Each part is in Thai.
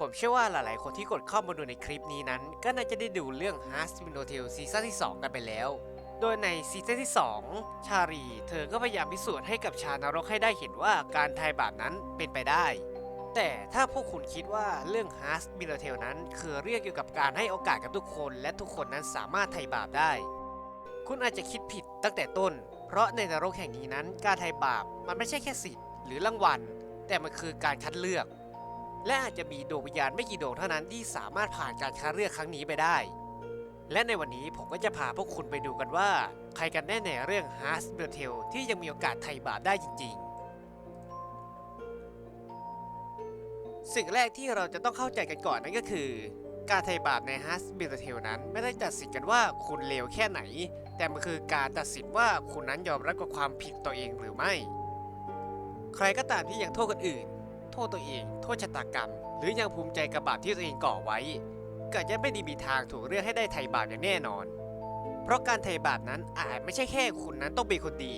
ผมเชื่อว่าหลายๆ คนที่กดเข้ามาดูในคลิปนี้นั้น ก็น่าจะได้ดูเรื่อง h a r s w i n o t a l ซีซั่นที่ 2 กันไปแล้ว โดยในซีซั่นที่ 2 ชารี เธอก็พยายามพิสูจน์ให้กับชาวนรกให้ได้เห็นว่าการทายบาปนั้นเป็นไปได้ แต่ถ้าพวกคุณคิดว่าเรื่อง h a r s w i n o t a l นั้นคือเรื่องเกี่ยวกับการให้โอกาสกับทุกคน และทุกคนนั้นสามารถไถ่บาปได้ คุณอาจจะคิดผิดตั้งแต่ต้น เพราะในนรกแห่งนี้นั้นการไถ่บาปมันไม่ใช่แค่สิทธิ์หรือรางวัลแต่มันคือการคัดเลือก และอาจจะมีดวงวิญญาณไม่กี่ดวงเท่านั้นที่สามารถผ่านการคัดเลือกครั้งนี้ไปได้ และในวันนี้ผมก็จะพาพวกคุณไปดูกันว่า ใครกันแน่ในเรื่อง h a r s b e r t e l ที่ยังมีโอกาสไถ่บาปได้จริง ๆ สิ่งแรกที่เราจะต้องเข้าใจกันก่อนนั่นก็คือ การไถ่บาปใน h a r s b e r t e l นั้น ไม่ได้ตัดสินกันว่าคุณเลวแค่ไหน แต่มันคือการตัดสินว่าคุณนั้นยอมรับกับความผิดตัวเองหรือไม่ ใครก็ตามที่ยังโทษคนอื่น โทษตัวเอง โทษชะตากรรม หรือยังภูมิใจกับบาปที่ตัวเองก่อไว้ก็จะไม่ดีมีทางถูกเรียกให้ได้ไถ่บาปอย่างแน่นอน เพราะการไถ่บาปนั้นอาจไม่ใช่แค่คุณนั้นต้องเป็นคนดี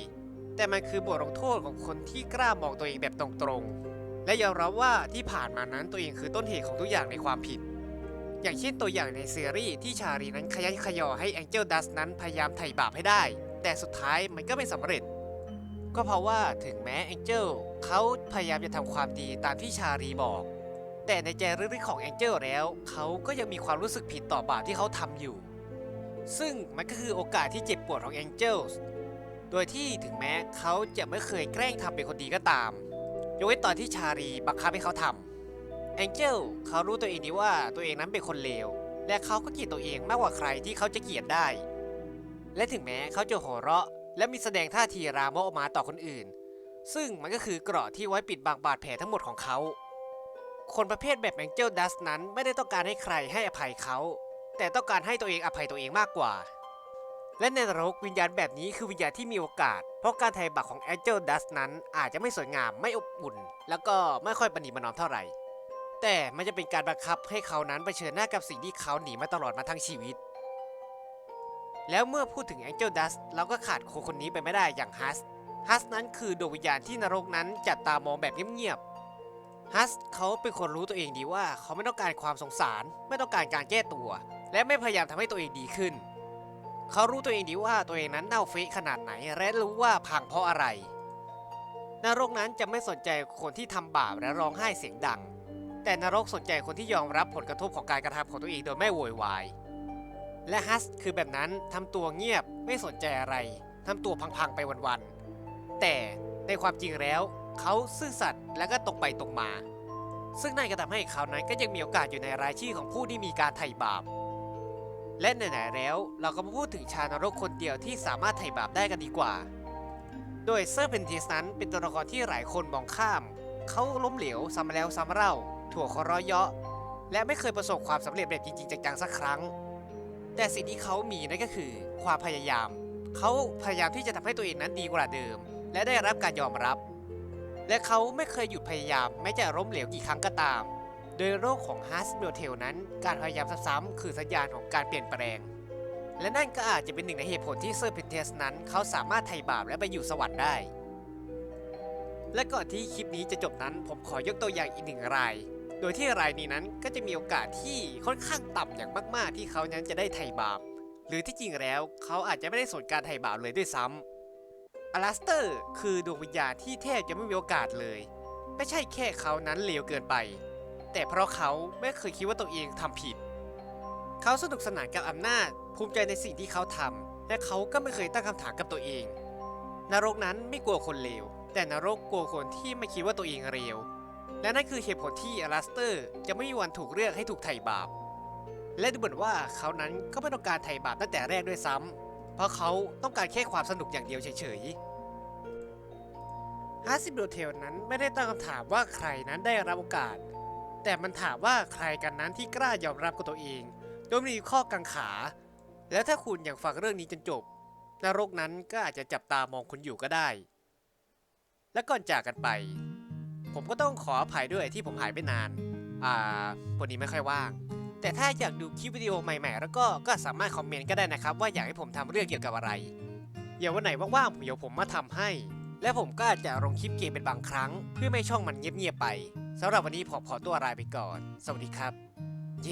แต่มันคือบทลงโทษของคนที่กล้ามองตัวเองแบบตรงๆ และยอมรับว่าที่ผ่านมานั้นตัวเองคือต้นเหตุของทุกอย่างในความผิด อย่างเช่นตัวอย่างในซีรีส์ที่ชารีนั้นขยันขยอให้แองเจิลดัสนั้นพยายามไถ่บาปให้ได้ แต่สุดท้ายมันก็ไม่สำเร็จ ก็เพราะว่าถึงแม้แองเจิลเขาพยายามจะทำความดีตามที่ชารีบอก แต่ในใจลึกๆของแองเจิลแล้ว เขาก็ยังมีความรู้สึกผิดต่อบาปที่เขาทำอยู่ ซึ่งมันก็คือโอกาสที่เจ็บปวดของแองเจิลโดยที่ถึงแม้เขาจะไม่เคยแกล้งทำเป็นคนดีก็ตามยกเว้นตอนที่ชารีบังคับให้เขาทำแองเจิลเขารู้ตัวเองดีว่าตัวเองนั้นเป็นคนเลวและเขาก็เกลียดตัวเองมากกว่าใครที่เขาจะเกลียดได้ และถึงแม้เขาจะหัวเราะ และมีแสดงท่าทีรามกออกมาต่อคนอื่น ซึ่งมันก็คือเกราะที่ไว้ปิดบังบาดแผลทั้งหมดของเขา คนประเภทแบบแองเจิลดัสนั้นไม่ได้ต้องการให้ใครให้อภัยเขา แต่ต้องการให้ตัวเองอภัยตัวเองมากกว่า และในนรกวิญญาณแบบนี้คือวิญญาณที่มีโอกาส เพราะการไถ่บาปของแองเจิลดัสนั้นอาจจะไม่สวยงามไม่อบอุ่น แล้วก็ไม่ค่อยประนีประนอมเท่าไหร่ แต่มันจะเป็นการบังคับให้เขานั้นเผชิญหน้ากับสิ่งที่เขาหนีมาตลอดมาทั้งชีวิต แล้วเมื่อพูดถึง Angel Dust เราก็ขาดคนคนนี้ไปไม่ได้อย่างฮัสฮัสนั้นคือดวงวิญญาณที่นรกนั้นจับตามองแบบเงียบๆฮัสเขาเป็นคนรู้ตัวเองดีว่าเขาไม่ต้องการความสงสาร ไม่ต้องการการแก้ตัว และไม่พยายามทำให้ตัวเองดีขึ้น เขารู้ตัวเองดีว่าตัวเองนั้นเน่าเฟะขนาดไหนและรู้ว่าพังเพราะอะไรนรกนั้นจะไม่สนใจคนที่ทำบาปและร้องไห้เสียงดัง แต่นรกสนใจคนที่ยอมรับผลกระทบของการกระทำของตัวเองโดยไม่โวยวาย และฮัสคือแบบนั้นทำตัวเงียบไม่สนใจอะไรทำตัวพังๆไปวันๆ แต่ในความจริงแล้วเขาซื่อสัตย์และก็ตรงไปตรงมา ซึ่งนั่นก็ทำให้เขานั้นก็ยังมีโอกาสอยู่ในรายชื่อของผู้ที่มีการไถ่บาป และไหนๆแล้วเราก็มาพูดถึงชาวนรกคนเดียวที่สามารถไถ่บาปได้กันดีกว่า โดยเซอร์เพนเทสนั้นเป็นตัวละครที่หลายคนมองข้าม เขาล้มเหลวซ้ำแล้วซ้ำเล่า ถั่วคอร้อยเยาะ และไม่เคยประสบความสำเร็จแบบจริงๆจังๆสักครั้ง แต่สิ่งที่เขามีนั่นก็คือความพยายาม เขาพยายามที่จะทำให้ตัวเองนั้นดีกว่าเดิม และได้รับการยอมรับ และเขาไม่เคยหยุดพยายามแม้จะล้มเหลวกี่ครั้งก็ตาม โดยโรคของฮาร์สเบลเทลนั้น การพยายามซ้ำๆคือสัญญาณของการเปลี่ยนแปลง และนั่นก็อาจจะเป็นหนึ่งในเหตุผลที่เซอร์เพนเทสนั้น เขาสามารถไถ่บาปและไปอยู่สวรรค์ได้และก่อนที่คลิปนี้จะจบนั้น ผมขอยกตัวอย่างอีกหนึ่งราย โดยที่รายนี้นั้นก็จะมีโอกาสที่ค่อนข้างต่ำอย่างมากๆ ที่เขานั้นจะได้ไถ่บาป หรือที่จริงแล้วเขาอาจจะไม่ได้สนการไถ่บาปเลยด้วยซ้ำอลาสเตอร์ คือดวงวิญญาณที่แทบจะไม่มีโอกาสเลย ไม่ใช่แค่เขานั้นเลวเกินไป แต่เพราะเขาไม่เคยคิดว่าตัวเองทำผิด เขาสนุกสนานกับอำนาจ ภูมิใจในสิ่งที่เขาทำและเขาก็ไม่เคยตั้งคำถามกับตัวเอง นรกนั้นไม่กลัวคนเลวแต่นรกกลัวคนที่ไม่คิดว่าตัวเองเลว และนั่นคือเหตุผลที่อลาสเตอร์จะไม่มีวันถูกเลือกให้ถูกไถ่บาป และดูเหมือนว่าเขานั้นก็ไม่ต้องการไถ่บาปตั้งแต่แรกด้วยซ้ำเพราะเขาต้องการแค่ความสนุกอย่างเดียวเฉยๆฮาร์ซิบโดเทลนั้นไม่ได้ตั้งคำถามว่าใครนั้นได้รับโอกาส แต่มันถามว่าใครกันนั้นที่กล้ายอมรับกับตัวเอง โดยม่มีข้อกังขา แล้วถ้าคุณอยากฟังเรื่องนี้จนจบนรกนั้นก็อาจจะจับตามองคุณอยู่ก็ได้ และก่อนจากกันไป ผมก็ต้องขออภัยด้วยที่ผมหายไปนาน อ่าวันนี้ไม่ค่อยว่าง แต่ถ้าอยากดูคลิปวิดีโอใหม่ๆ แล้วก็ก็สามารถคอมเมนต์ก็ได้นะครับ ว่าอยากให้ผมทำเรื่องเกี่ยวกับอะไร เดี๋ยววันไหนว่างๆผมเดี๋ยวผมมาทำให้ และผมก็อาจจะลงคลิปเกมเป็นบางครั้ง เพื่อไม่ให้ช่องมันเงียบๆไปสำหรับวันนี้ผมขอตัวลาไปก่อน สวัสดีครับเ